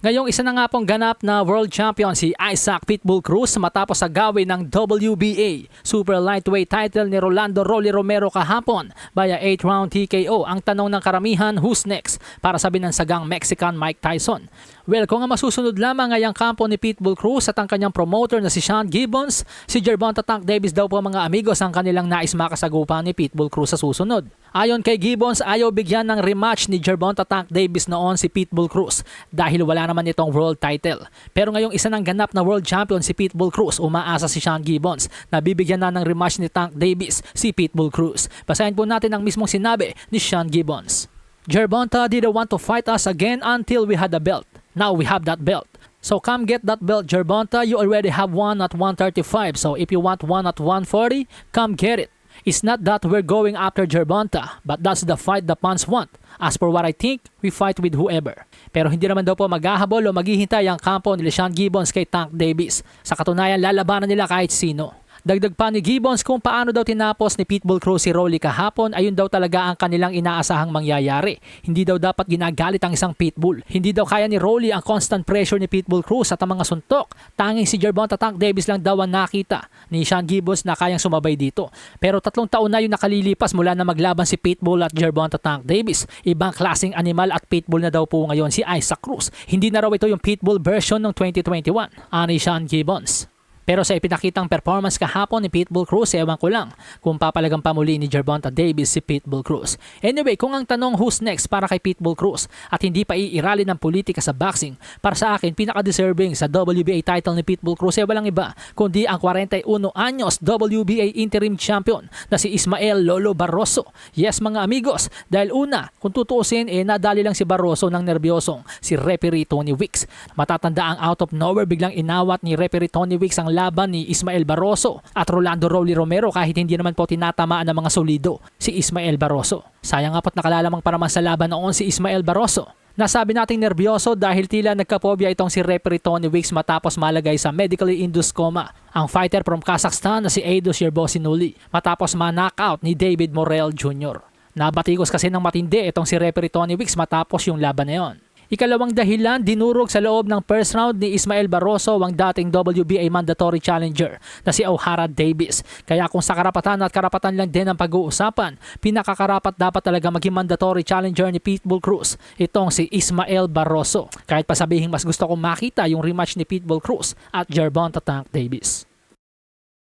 Ngayong isa na nga pong ganap na world champion si Isaac Pitbull Cruz matapos agawin ng WBA Super Lightweight title ni Rolando Rolly Romero kahapon via 8-round TKO. Ang tanong ng karamihan, who's next? Para sa binansagang Mexican Mike Tyson. Well, kung ang masusunod lamang ay ang kampo ni Pitbull Cruz at ang kanyang promoter na si Sean Gibbons, si Gervonta Tank Davis daw po mga amigos ang kanilang nais makasagupa ni Pitbull Cruz sa susunod. Ayon kay Gibbons, ayaw bigyan ng rematch ni Gervonta Tank Davis noon si Pitbull Cruz dahil wala naman itong world title. Pero ngayong isa ng ganap na world champion si Pitbull Cruz, umaasa si Sean Gibbons na bibigyan na ng rematch ni Tank Davis si Pitbull Cruz. Basahin po natin ang mismong sinabi ni Sean Gibbons. Gervonta didn't want to fight us again until we had the belt. Now we have that belt. So come get that belt, Gervonta. You already have one at 135. So if you want one at 140, come get it. It's not that we're going after Gervonta, but that's the fight the fans want. As for what I think, we fight with whoever. Pero hindi naman daw po maghahabol o maghihintay ang kampo ni Sean Gibbons kay Tank Davis. Sa katunayan, lalabanan nila kahit sino. Dagdag pa ni Gibbons kung paano daw tinapos ni Pitbull Cruz si Rolly kahapon ayun daw talaga ang kanilang inaasahang mangyayari. Hindi daw dapat ginagalit ang isang Pitbull. Hindi daw kaya ni Rolly ang constant pressure ni Pitbull Cruz at ang mga suntok. Tanging si Gervonta Tank Davis lang daw ang nakita ni Sean Gibbons na kayang sumabay dito. Pero tatlong taon na yung nakalilipas mula na maglaban si Pitbull at Gervonta Tank Davis. Ibang klaseng animal at Pitbull na daw po ngayon si Isaac Cruz. Hindi na raw ito yung Pitbull version ng 2021. Ani Sean Gibbons. Pero sa ipinakitang performance kahapon ni Pitbull Cruz, ewan ko lang kung papalagang pa muli ni Gervonta Davis si Pitbull Cruz. Anyway, kung ang tanong who's next para kay Pitbull Cruz at hindi pa iirali ng politika sa boxing, para sa akin, pinaka-deserving sa WBA title ni Pitbull Cruz ay walang iba kundi ang 41 anyos WBA interim champion na si Ismael Lolo Barroso. Yes mga amigos, dahil una, kung tutuusin, eh nadali lang si Barroso ng nerbyosong si referee Tony Wicks. Matatanda ang out of nowhere biglang inawat ni referee Tony Wicks ang laban ni Ismael Barroso at Rolando Rolly Romero kahit hindi naman po tinatamaan ng mga solido si Ismael Barroso. Sayang nga po't nakalalamang para sa laban noon si Ismael Barroso. Nasabi nating nervyoso dahil tila nagkapobya itong si referee Tony Wicks matapos malagay sa medically induced coma ang fighter from Kazakhstan na si Eidos Yerbosinuli matapos ma-knockout ni David Morel Jr. Nabatikos kasi ng matindi itong si referee Tony Wicks matapos yung laban na yon. Ikalawang dahilan, dinurog sa loob ng first round ni Ismael Barroso ang dating WBA mandatory challenger na si O'Hara Davis. Kaya kung sa karapatan at karapatan lang din ang pag-uusapan, pinakakarapat dapat talaga maging mandatory challenger ni Pitbull Cruz, itong si Ismael Barroso. Kahit pa sabihin mas gusto kong makita yung rematch ni Pitbull Cruz at Gervonta Tank Davis.